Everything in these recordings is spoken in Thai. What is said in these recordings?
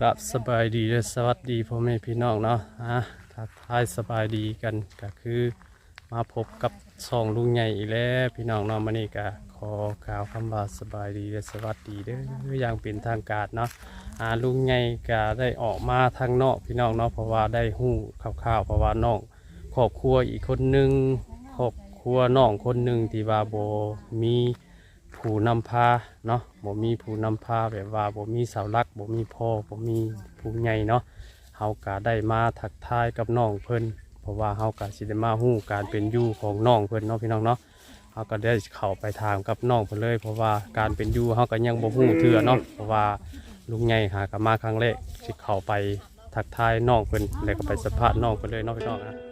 กราบสบายดีและสวัสดีพ่อแม่พี่น้องเนาะอะทักทายสบายดีกันก็คือมาพบกับสองลุงใหญ่อีกแล้วพี่น้องเนาะมานี่ก็ขอกล่าวคำว่าสบายดีและสวัสดีเด้ออย่างเป็นทางการเนาะอ่าลุงใหญ่ก็ได้ออกมาทางนอกพี่น้องเนาะเพราะว่าได้หู้ข่าวๆเพราะว่าน้องครอบครัวอีกคนหนึ่งครอบครัวน้องคนหนึ่งที่ว่าโบมี ผู้นำพาเนาะบ่มีผู้นำพาแบบว่าบ่มีเสาหลักบ่มีพ่อบ่มีผู้ใหญ่เนาะเฮาก็ได้มาทักทายกับน้องเพิ่นเพราะว่าเฮาก็สิได้มาฮู้การเป็นอยู่ของน้องเพิ่นเนาะพี่น้องเนาะเฮาก็ได้เข้าไปถามกับน้องเพิ่นเลย เพราะว่าการเป็นอยู่เฮาก็ยังบ่ฮู้เทื่อเนาะเพราะว่าลุงใหญ่หาก็มาครั้งแรกสิเข้าไปทักทายน้องเพิ่นแล้วก็ไปสัมภาษณ์น้องเพิ่นเลยเนาะพี่น้องนะ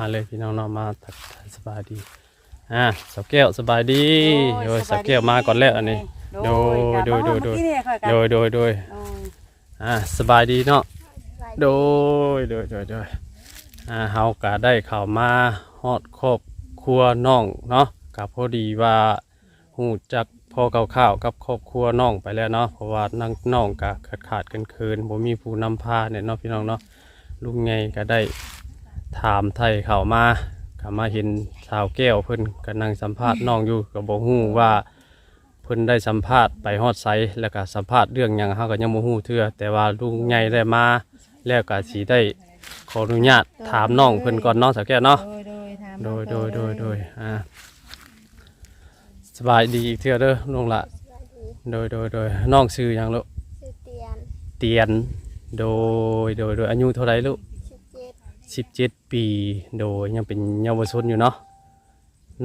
มาเลยพี่น้องเนาะมาทักทายสบายดีอะสาวแก้วสบายดีโดยสาวแก้วมาก่อนแล้วอันนี้โดยโดยโดยโดยโดยโดยโดยอะสบายดีเนาะโดยโดยโดยโดยอ่าเฮาก็ได้เข้ามาฮอดครอบครัวน้องเนาะกับพอดีว่าหูจักพอข่าวๆกับครอบครัวน้องไปแล้วเนาะเพราะว่านั่งน้องก็ขาดขาดกันเคินบ่มีผู้นำพาเนี่ยเนาะพี่น้องเนาะลุงไงก็ได้ ถามไทยเข้ามาก็มาเห็นสาวแก้วเพิ่นก็นั่งสัมภาษณ์น้องอยู่ก็บ่ฮู้ว่าเพิ่นได้สัมภาษณ์ไปฮอดไสแล้วก็สัมภาษณ์เรื่องหยังเฮาก็ยังบ่ฮู้เทื่อแต่ว่าลุงใหญ่ได้มาแล้วก็สิได้ขออนุญาตถามน้องเพิ่นก่อนเนาะสาวแก้วเนาะโดยโดยถามโดยโดยโดยโดยอ่าสบายดีอีกเทื่อเด้อน้องละสวัสดีโดยโดยโดยน้องชื่อหยังลูกชื่อเตียนเตียนโดยโดยโดยอายุเท่าไหร่ลูกชื่อเจ็ด สิบเจ็ดปีโดยยังเป็นเยาวชนอยู่เนาะ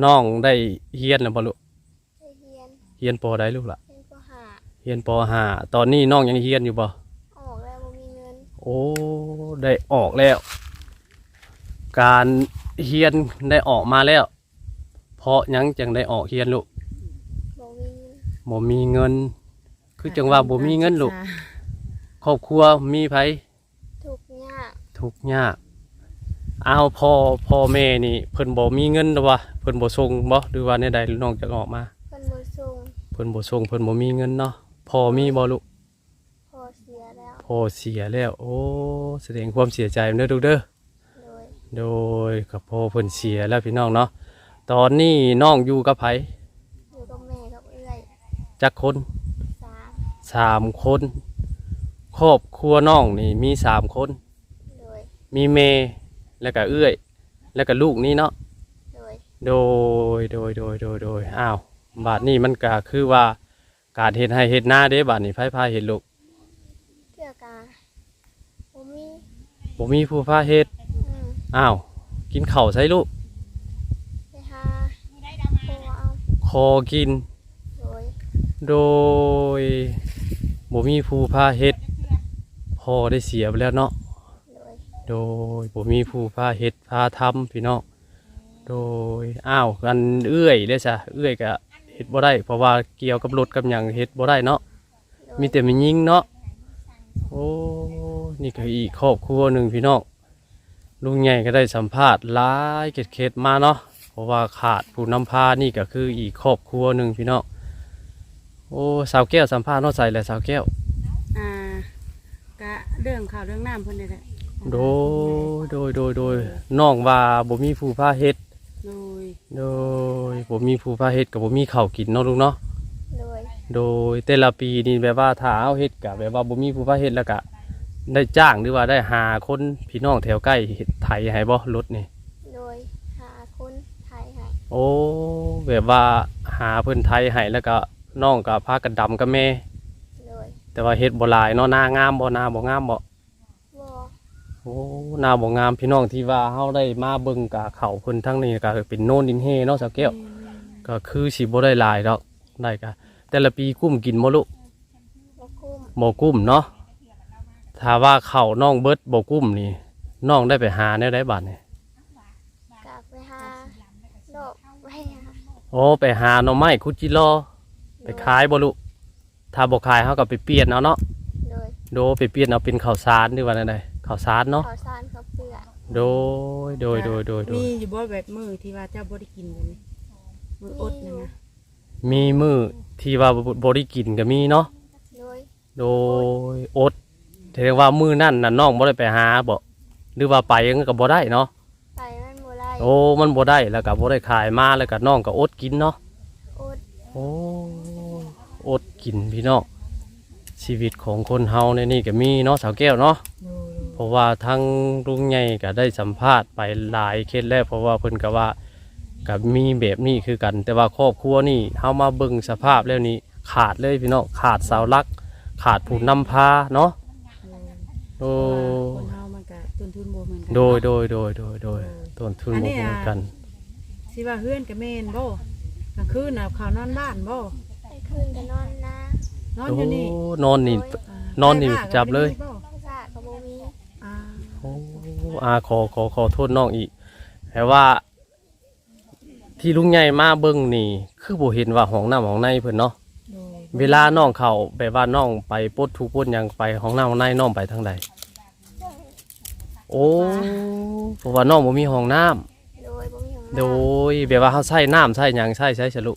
น้องได้เฮียนแล้วบ่ลูกได้เฮียนเฮียนปอได้ลูกล่ะเป็นปหาเฮียนปอห้าตอนนี้น้องยังเฮียนอยู่บ่ออกแล้วบ่มีเงินโอ้ได้ออกแล้ว การเฮียนได้ออกมาแล้ว เพราะหยังจังได้ออกเฮียนลูกบ่มีเงินบ่มีเงิน คือจังว่าบ่มีเงินลูกครอบครัวมีไผทุกข์ยากทุกข์ยาก เอาพ่อพ่อแม่นี่เพิ่นบ่มีเงินหรอวะเพิ่นบ่ส่งบ่หรือว่าแนวใดน้องจะออกมา เพิ่นบ่ส่งเพิ่นบ่ส่งเพิ่นบ่มีเงินเนาะพ่อมีบ่ลูกพอเสียแล้วพ่อเสียแล้ว โอ้แสดงความเสียใจเด้อลูกเด้อโดยโดยกับพ่อเพิ่นเสียแล้วพี่น้องเนาะตอนนี้น้องอยู่กับไผอยู่กับแม่กับเอื้อยจักคนสามสามคน ครอบครัวน้องนี่มีสามคน โดยมีเม แล้วก็เอื้อย แล้วก็ลูกนี่เนาะ โดยโดยโดยโดยโดยโดยอ้าวบาทนี้มันก็คือว่าการเห็ดให้เห็ดหน้าเด้บาทนี้ไพ่พาเห็ดลูกเทื่อกาบ่มีบ่มีผู้พาเห็ดอืมอ้าวกินข้าวใส่ลูกไปหาโพเอาคอกิน โดยโดยบ่มีผู้พาเห็ดพอได้เสียไปแล้วเนาะ โดยโดยบ่มีผู้พาเห็ดพาทำพี่น้องโดยอ้าวกันเอื้อยได้ซะเอื้อยก็เฮ็ดบ่ได้ เพราะว่าเกี่ยวกับรถกับหยังเฮ็ดบ่ได้เนาะมีแต่มันยิงเนาะโอ้นี่ก็อีกครอบครัวหนึ่งพี่น้องลุงใหญ่ก็ได้สัมภาษณ์หลายเกตเคสมาเนาะเพราะว่าขาดผู้นำพานี่ก็คืออีกครอบครัวหนึ่งพี่น้องโอ้สาวแก้วสัมภาษณ์เนาะใส่แหละสาวแก้ว อ่า กะเรื่องข่าวเรื่องน้ำเพิ่นนี่แหละ โดยโดยโดยโดยน้องว่าบ่มีผู้พาเฮ็ด โดยโดยบ่มีผู้พาเฮ็ดกับบ่มีข้าวกินเนาะลุงเนาะ โดย โดยแต่ละปีนี่แบบว่าถ้าเอาเฮ็ดกะแบบว่าบ่มีผู้พาเฮ็ดแล้วก็ได้จ้างหรือว่าได้หาคนพี่น้องแถวใกล้เฮ็ดไถให้บ่รถนี่ โดยหาคนไทยให้โอ้แบบว่าหาเพิ่นไทยให้แล้วก็น้องก็พากันดำกับแม่ โดย แต่ว่าเฮ็ดบ่หลายเนาะหน้างามบ่หน้าบ่งามบ่บ่ โอ้หน้าบ่งามพี่น้องที่ว่าเฮาได้มาเบิ่งกะเขาเพิ่นทั้งนี้ก็เป็นโน่นดินเฮเนาะสักแก้วก็คือสิบ่ได้หลายดอกได้ก็แต่ละปีกุ้มกินบ่ลูกบ่คุ้มบ่กุ้มเนาะถ้าว่าเข้าวน้องเบิดบ่กุ้มนี่น้องได้ไปหาแนวได้บัดนี่กลับไปหาดอกไปหาโอ้ไปหาหน่อไม้คุจิโลไปขายบ่ลูกถ้าบ่ขายเฮาก็ไปเปลี่ยนเอาเนาะโดยโดไปเปลี่ยนเอาเป็นข้าวสารหรือว่าอะไร ข้าวสารเนาะขอสารเขาเปลือกโดยโดยโดยโดยโดมียอยู่บ่แบบมือที่ว่าเจ้าบ่ได้กินกันนี่มืออดนี่นะมีมือที่ว่าบ่ได้กินก็มีเนาะโดยโดยอดแสดงว่ามือนั่นน่ะน้องบ่ได้ไปหาบ่หรือว่าไปก็บ่ได้เนาะไปมันบ่ได้โอ้มันบ่ได้แล้วก็บ่ได้ขายมาแล้วก็น้องก็อดกินเนาะอดโอ้อดกินพี่น้องชีวิตของคนเฮาในนี่ก็มีเนาะสาวแก้วเนาะ โดย เพราะว่าทั้งลุงใหญ่ก็ได้สัมภาษณ์ไปหลายเคสแล้วเพราะว่าเพิ่นก็ว่าก็มีแบบนี้คือกัน แต่ว่าครอบครัวนี่เฮามาเบิ่งสภาพแล้วนี่ขาดเลยพี่น้องขาดเสาหลัก ขาดผู้นำพาเนาะโดเพราะว่าคนเฮามันก็ต้นทุนบ่เหมือนกัโดยโดยโดยโดยโดยต้นทุนบ่เหมือนกันสิว่าเฮือนกับแม่นบ่กลางคืนน่ะเขานอนบ้านบ่ไปคืนก็นอนนะนอนโอ้อยู่นี่นอนนี่านอนนี่จับเลย ต้องสะก็บ่มี อ่า โอ้อาขอขอขอโทษน้องอีกแต่ว่า ที่ลุงใหญ่มาเบิ่งนี่ คือบ่เห็นว่าห้องน้ำห้องในเพิ่นเนาะโดยเวลาน้องเขาแบบว่าน้องไปปลดทุกข์ปลดหยังไปห้องน้ำห้องในน้องไปทางใดโอ้เพราะว่าน้องบ่มีห้องน้ำโดยบ่มีห้องโดน้ำยแบบว่าเขาใช้น้ำใช้หยังใช้ใช้ฉลุ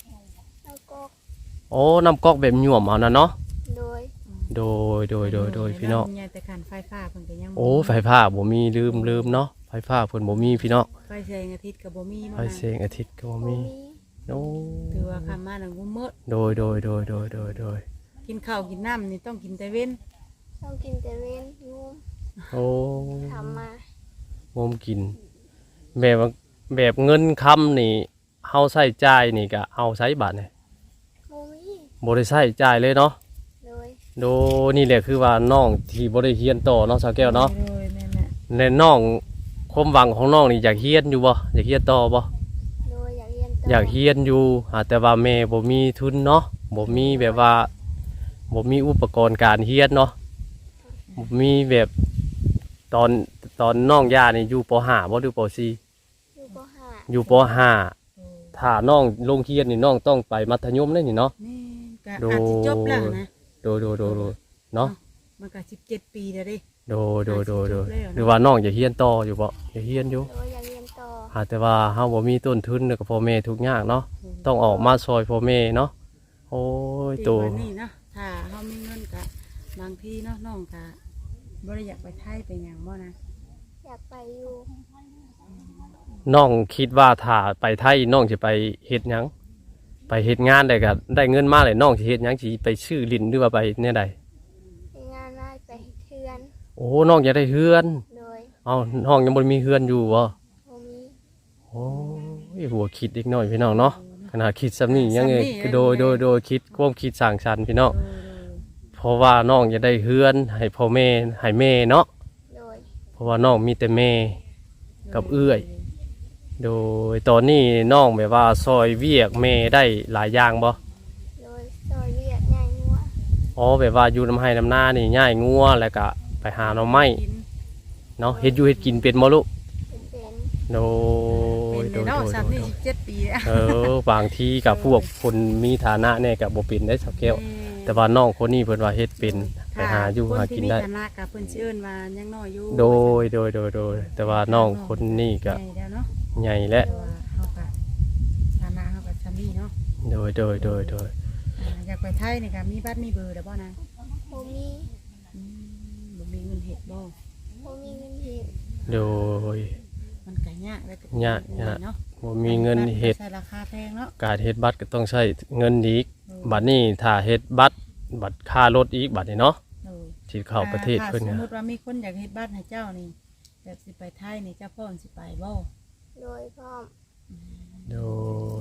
แล้วก็โอ้น้ำก๊อกแบบหย่วมเอานะเนาะ โดยโดยโดยโดยโดยพี่น้องใหญ่แต่ขันไฟฟ้าเพิ่นก็ยังบ่โอ้ไฟฟ้าบ่มีลืมลืมเนาะไฟฟ้าเพิ่นบ่มีพี่น้องไฟแสงอาทิตย์ก็บ่มีไฟบ่แสงอาทิตย์ก็บ่บ่มีมีโอ้ถือว่าคำมาแล้วบ่หมดโดยโดยโดยโดยโดยโดยกินข้าวกินน้ำนี่ต้องกินแต่เว้นต้องกินแต่เว้นงูโอ้ทำมางมกิน แบบว่าแบบเงินคำนี่เฮาใช้จ่ายนี่ก็เอาใช้บัตรนี่บ่มีบ่ได้ใช้จ่ายเลยเนาะ โดยโดนี่แหละคือว่าน้องที่บ่ได้เรียนต่อเนาะสาวแก้วเนาะโดยแม่นแหละในน้องความหวังของน้องนี่อยากเรียนอยู่บ่อยากเรียนต่อบ่โดยอยากเรียนต่ออยากเรียนอยู่หาแต่ว่าแม่บ่มีทุนเนาะบ่มีแบบว่าบ่มีอุปกรณ์การเรียนเนาะบ่มีแบบตอนตอนน้องย่านี่อยู่ป .5 บ่หรือป .4 อยู่ปห้าอยู่ป .5 ถ้าน้องลงเรียนนี่น้องต้องไปมัธยมเลยนี่เนาะนี่ก็โดยอาจสิจบแล้วนะโดยโดยโดยโดยเนาะมันก็17ปีแล้วเดิโดยโดยโดยโดยจบแล้วเนาะหรือว่าน้องอยากเรียนต่ออยู่บ่อยากเรียนอยู่โดยอยากเรียนต่อหาแต่ว่าเฮาบ่มีต้นทุนแล้วก็พ่อแม่ทุกข์ยากเนาะต้องออกมาซอยพ่อแม่เนาะโอ้ยดีโตกว่านี่เนาะถ้าเฮามีเงินก็บางทีเนาะน้องก็บ่ได้อยากไปไทยไปหยังบ่นะอยากไปอยู่น้องคิดว่าถ้าไปไทยน้องจะไปเฮ็ดหยัง ไปเฮ็ดงานได้ก็ได้เงินมาเลยน้องสิเฮ็ดหยังสิไปชื่อลินหรือว่าไปเนี่ยใดไปงานได้ไปเทือนโอ้น้องอยากได้เฮือนโดยเอาน้องยังบ่มีเฮือนอยู่บ่บ่มีโอ้ยหัวคิดอีกหน่อยพี่น้องเนาะขนาดคิดซ้ำนี่ยังไงโดยโดยโดยคิดความคิดสร้างสรรค์พี่น้องโดยเพราะว่าน้องจะได้เฮือน ให้พ่อแม่ให้แม่เนาะโดยเพราะว่าน้องมีแต่แม่ๆกับเอื้อย โดยตอนนี้น้องแบบว่าซอยเวียกแม่ได้หลายอย่างบ่โดยซอยเวียดใหญ่งัวอ๋อแบบว่าอยู่น้ำไห้น้ำหน้านี่ง่ายงัวแล้วก็ไปหาหน่อไม้กินเนาะเฮ็ดอยู่เฮ็ดกินเป็นบ่ลูกเป็นเป็นโดเป็ยนโดในยเนาะโดยสามโดนี่ยสิบเจ็ดปีแล้วเออบางทีกับพวกคนมีฐานะเนี่ยก็บ่เป็นได้สักแก้วแต่ว่าน้องคนนี้เพิ่นว่าเฮ็ดเป็น ไปหาอยู่หากินได้คที่มีฐานะกับเพิ่นสิเอิ้นว่ายังน้อยอยู่โดยโดยโดยโดย แต่ว่าน้องคนนี้ก็ใหญ่แล้วเนาะใหญ่และแต่ว่าเฮาก็ฐานะเฮาก็ซ้ำนี่เนาะโดยโดยโดยโดยอ่าอยากไปไทยนี่ก็มีบัตรมีเบอร์แล้วบ่นะบ่มีอืมบ่มีเงินเฮ็ดบ่บ่มีเงินเฮ็ดโดย มันก็ยากเลยยากยาก เนาะบ่มีเงินเฮ็ดใช้ราคาแพงเนาะการเฮ็ดบัตรก็ต้องใช้เงินอีกบัตรนี้ถ้าเฮ็ดบัตร บัตรค่ารถอีกบัตรนี้เนาะเออที่เข้าประเทศเพิ่นถ้าเนี่ยสมมุติว่ามีคนอยากเฮ็ดบัตรให้เจ้านี่แบบสิไปไทยนี่เจ้าพ่อสิไปบ่โดยพร้อมโด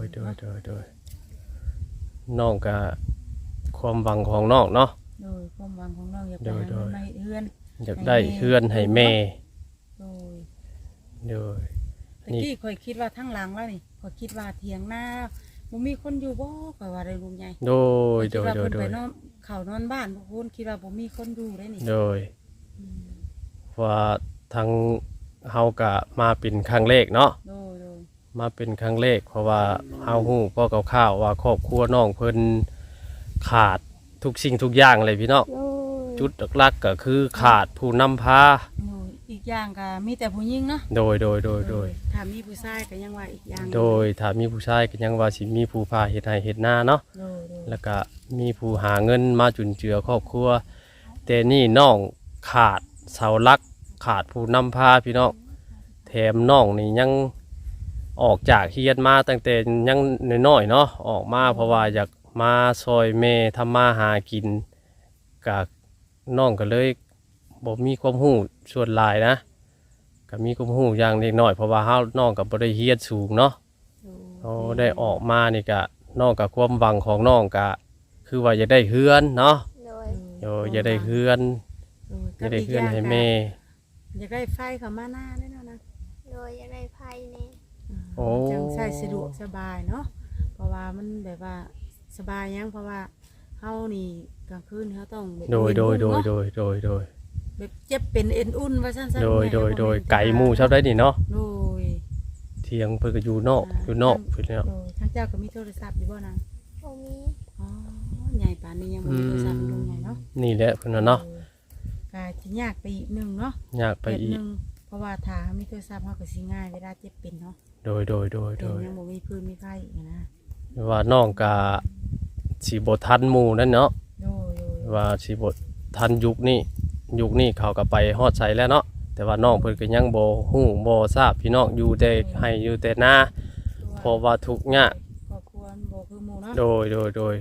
ยโดยโดยโดยน้องก็ความหวังของน้องเนาะ โดยความหวังของน้องอยากไปโดยหาโดย เงินมาเฮ็ดเฮือน อยากได้เฮือนให้แม่โดยโดย ตะกี้ข่อยคิดว่าทั้งหลังแล้วนี่ข่อยคิดว่าเถียงหน้าบ่มีคนอยู่บ่ข่อยว่าได้ลุงใหญ่โดยคิโดดยว่าโดยเพิ่นโดไปยนอน เขานอนบ้านพวกคุณคิดว่าบ่มีคนอยู่ได้นี่โดยว่าทางเฮาก็มาเป็นครั้งแรกเนาะโดยโดยมาเป็นครั้งแรกเพราะว่าเฮาฮู้พ่อคร่าวๆว่าครอบครัวน้องเพิ่นขาดทุกสิ่งทุกอย่างเลยพี่น้องโดยจุดหลักๆก็คือขาดผู้นำพาโดยอีกอย่างก็มีแต่ผู้หญิงเนาะโดยโดยโดยโดย ถ้ามีผู้ชายก็ยังว่าอีกอย่างโดยถ้ามีผู้ชายก็ยังว่าสิมีผู้พาเฮ็ดให้เฮ็ดหน้าเนาะโดยโดยแล้วก็ มีผู้หาเงินมาจุนเจือครอบครัว แต่นี่น้องขาดเสาหลักขาดผู้นำพาพี่น้องแถมน้องนี่ยังออกจากเฮียนมาตั้งแต่ยังน้อยๆเนาะออกมาเพราะว่าอยากมาซอยเมทำมาหากินกับน้องก็เลยบ่มีความรู้ส่วนหลายนะก็มีความรู้อย่างเล็กน้อยเพราะว่าเฮาน้องก็บ่ได้เฮียนสูงเนาะโอ้ได้ออกมานี่กะนอกกับความหวังของน้องกะ คือว่าจะได้เฮือนเนาะโดยโยจะได้เฮือนโดจะยได้เฮือนให้แม่อยากได้ไฟเข้ามาหน้าแน่นอนนะโดยอยากได้ไพ่นี่โอ้จังใช้สะดวกสบายเนาะเพราะว่ามันแบบว่าสบายยังเพราะว่าเฮานี่กลางคืนเฮาต้องแบบโดยโดยโดยเนาะโดยโดยโดยแบบเจ็บเป็นเอ็นอุ่นว่าซั่นๆโดยแม่โดยโดยบ่แม่นไก่หมู่ชอบได้นี่เนาะโดยเทียงเพิ่นก็อยู่นอกอยู่นอกเพิ่นเนาะโดยทางเจ้าก็มีโทรศัพท์อยู่บ่นาง บ่มี อ๋อใหญ่ป่า นนี้ยังบ่มีโทรศัพท์ลงใหญ่เนาะนี่แหละเพิ่นว่าเนาะออก็สิยากไปอีกหนึงเนาะอยากไปแบบอีหกนึงเพราะว่าถ้ามีโทรศัพท์เฮาก็สิง่ายเวลาเจ็บเป็นเนาะโดยโดยโดยเป็โดนยยังบ่มีพื้นมีไฟอีกนะว่าน้องกะสิบ่ทันหมู่นั่นเนาะโดยโดยว่าสิบ่ทันยุคนี้ยุคนี้เขาก็ไปฮอดใส่แล้วเนาะแต่ว่าน้องเพิ่นก็ยังบ่ฮู้บ่ทราบพี่น้องอยู่แต่ให้อยู่แต่หน้าเพราะว่าทุกข์ยากครอบครัวมันบ่คือหมู่เนาะโดยโดยโดย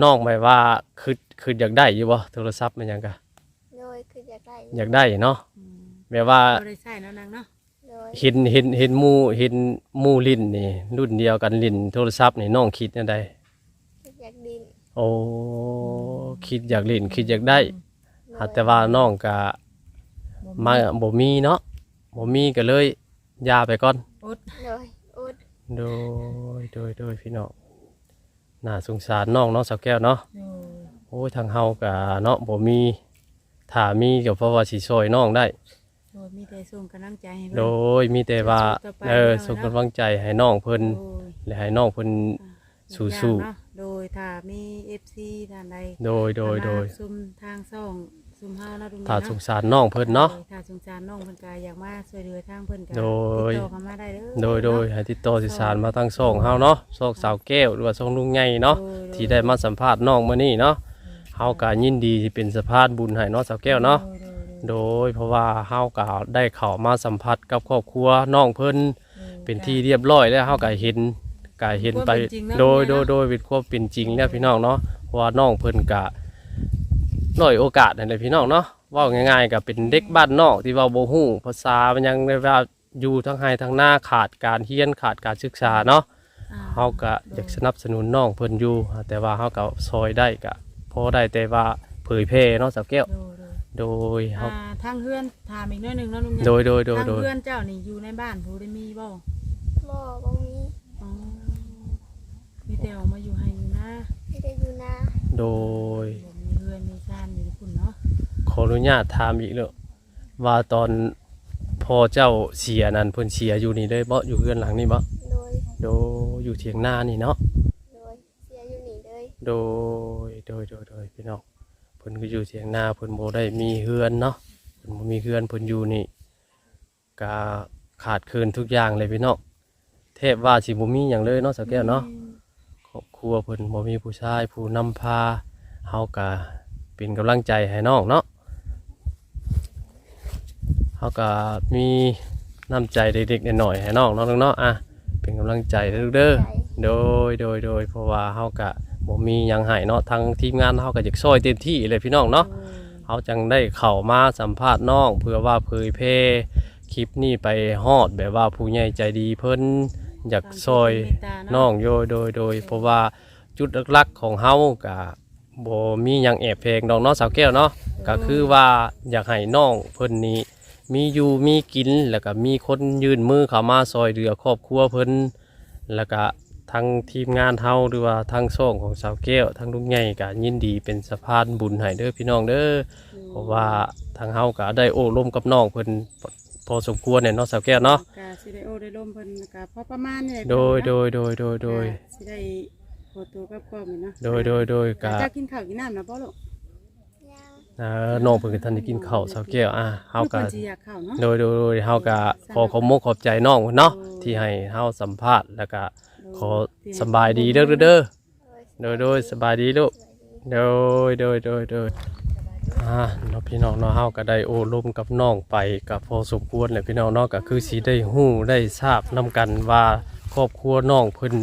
น้องหมายว่าคือคืออยากได้อยู่บ่โทรศัพท์มันหยังกะโดยคืออยากได้อยากได้เนาะอืมแม่ว่าบ่ได้ใช้แล้วนางเนาะโดยเห็นเห็นเห็นหมู่เห็นหมู่ลิ้นนี่ รุ่นเดียวกันลิ้นโทรศัพท์นี่น้องคิดจังไดคืออยากดินโอ้คิดอยากลิ้นคิดอยากได้โดหากแต่ว่าน้องก็บ่มาบ่มีเนาะบ่มีก็เลยยาไปก่อนอดโดยอุดโดยโดยโดยพี่น้อง น่าสงสารน้องเนาะสาวแก้วเนาะโดยโอ้ยทางเฮาก็เนาะบ่มีถ้ามีก็เพราะว่าสิช่วยน้องได้ โดยมีแต่ส่งกำลังใจให้เพิ่น โดยมีแต่ว่าสู้ๆต่อไปเออเนาะส่งกำลังใจให้น้องเพิ่นโดยและให้น้องเพิ่น สู้ๆ อย่างเนาะโดยถ้ามี FC ท่านใดโดยโดยโดยซุมทางซ่อง ซุมเฮาเนาะตรงนี้ถ้าเนาะสงสารน้องเพิ่นเนาะ ถ้าสงสารน้องเพิ่นก็อยากมาช่วยเหลือทางเพิ่นก็โดย ติดต่อเข้ามาได้เด้อโดยโดยให้ติดต่อสื่อสารมาทางช่องเฮาเนาะช่องสาวแก้วหรือว่าช่องลุงใหญ่เนาะโดยที่ได้มาสัมภาษณ์น้องมื้อนี้เนาะเฮาก็ยินดีที่เป็นสะพานบุญให้เนาะสาวแก้วเนาะ โดยโดยเพราะว่าเฮาก็ได้เข้ามาสัมผัสกับครอบครัวน้องเพิ่นโดยเป็นที่เรียบร้อยแล้วเฮาก็เห็นก็เห็นไปความเป็นจริงเนาะโดยแม่โดยเนาะโดยเป็นความเป็นจริงแล้วพี่น้องเนาะเพราะว่าน้องเพิ่นก็ น้อยโอกาสนั่นแหละพี่น้องเนาะเว้าง่ายๆก็เป็นเด็กบ้านนอกที่เว้าบ่ฮู้ภาษามันยังได้ว่าอยู่ทั้งไห้ทั้งหน้าขาดการเรียนขาดการศึกษาเนาะอ่เฮาก็อยากสนับสนุนน้องเพิ่นอยู่แต่ว่าเฮาก็ซอยได้ก็พอได้แต่ว่าเผยแพร่เนาะสาวแก้วโดยโดยโดยเฮาอ่าทางเฮือนถามอีกหน้อยหนึงเนาะลุงโดยโดยโดยทางโดยเฮือนเจ้านี่อยู่ในบ้านผู้ได้มีบ่บ่บ่มีอ๋อมีแต่ออกมาอยู่ให้อยู่นะไม่ได้อยู่นาโดย ขออนุญาตถามอีกเลยว่าตอนพ่อเจ้าเสียนั่นเพิ่นเสียอยู่นี่เลยบ่อยู่เรือนหลังนี่บ่โดย โดยอยู่เถียงนานี่เนาะโดย เสียอยู่นี่เลย โดยโดยโดยโดยพี่น้องเพิ่นก็อยู่เถียงนาเพิ่นบ่ได้มีเฮือนเนาะเพิ่นบ่มีเฮือนเพิ่นอยู่นี่ก็ขาดเคินทุกอย่างเลยพี่น้องแทบว่าสิบ่มีหยังเลยเนาะสักแก้วเนาะครอบครัวเพิ่นบ่มีผู้ชายผู้นำพาเฮาก็เป็นกำลังใจให้น้องเนาะ เฮาก็มีน้ำใจเด็กๆหน่อยๆให้น้องเนาะเนาะอะเป็นกำลังใจเด้อเด้อใจโดยโดยโดยเพราะว่าเฮาก็บ่มีหยังให้เนาะทางทีมงานเฮาก็อยากช่วยเต็มที่เลยพี่น้องเนาะเฮาจังได้เข้ามาสัมภาษณ์น้องเพื่อว่าเผยแพร่คลิปนี้ไปฮอดแบบว่าผู้ใหญ่ใจดีเพิ่นอยากซอยน้องโยโดยโดย เพราะว่าจุดหลักๆของเฮาก็บ่มีหยังแอบเพลงดอกเนาะสาวแก้วเนาะก็คือว่าอยากให้น้องเพิ่นนี้ มีอยู่มีกินแล้วก็มีคนยื่นมือเข้ามาซอยเหลือครอบครัวเพิ่นแล้วก็ทางทีมงานเฮาหรือว่าทางช่องของสาวแก้วทางลุงใหญ่ก็ยินดีเป็นสะพานบุญให้เด้อพี่น้องเด้อเพราะว่าทางเฮาก็ได้โอ้ร่วมกับน้องเพิ่นพอพอสมควรเนี่ยเนาะสาวแก้วเนาะกาสิได้โอได้ล่มเพิ่นกาพอประมาณนี่แหละโดยโดยโดยโดยโดยก็สิได้ขอตัวกับพ่อแม่เนาะโดยโดยโดยกะกะเจ้ากินข้าวกินน้ำนะพ่อลูกย่าง เอ่อน้องเพิ่นก็ทันได้กินข้าวเช้าแก้วอะเฮาก็พิ่นสิอยากเข้าเนาะโดยโดยโดยเฮาก็ขอขอบมกขอบใจน้องเนาะที่ให้เฮาสัมภาษณ์แล้วก็ขอสำบายดีเด้อเด้อเด้อโดยโดยสบายดีลูกโดยโดยโดยโดยอ่าเนาะพี่น้องเนาะเฮาก็ได้โอ้ลมกับน้องไปก็พอสมควรแหละพี่น้องเนาะก็คือสิได้ฮู้ได้ทราบนํกันว่าครอบครัวน้องเพิ่น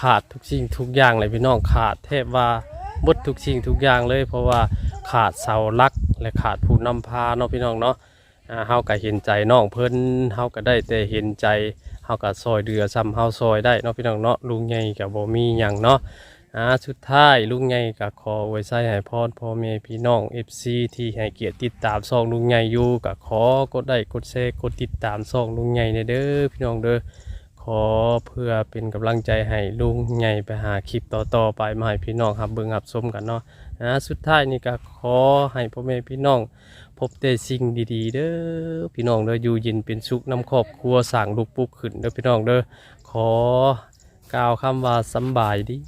ขาดทุกสิ่งทุกอย่างเลยพี่น้องขาดแทบว่าหมดทุกสิ่งทุกอย่างเลยเพราะว่า ขาดเสาลักและขาดผู้นำพาเนาะพี่น้องเนาะเฮาก็เห็นใจน้องเพิ่นเฮาก็ได้แต่เห็นใจเฮาก็ซอยเดือซ้ำเฮาซอยได้เนาะพี่น้องเนาะลุงใหญ่ก็บ่มีหยังเนาะอ่าสุดท้ายลุงใหญ่ก็ขอไว้ใส่ให้พรพ่อแม่พี่น้อง FC ที่ให้เกียรติติดตามช่องลุงใหญ่อยู่ก็ขอกดไลค์กดแชร์กดติดตามช่องลุงใหญ่เด้อพี่น้องเด้อ อเพื่อเป็นกำลังใจให้ลุงใหญ่ไปหาคลิปต่อๆไปมาให้พี่น้องครับเบิ่งรับชมกันเนาะนะสุดท้ายนี่ก็ขอให้พ่อแม่พี่น้อง พบแต่สิ่งดีๆ เด้อพี่น้องเด้ออยู่เยินเป็นสุขนำครอบครัวสั่งลูกปุ๊กขึ้นเด้อพี่น้องเด้อขอกล่าวคำว่าสำบายดี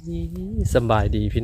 สำบายดีพี่น้อง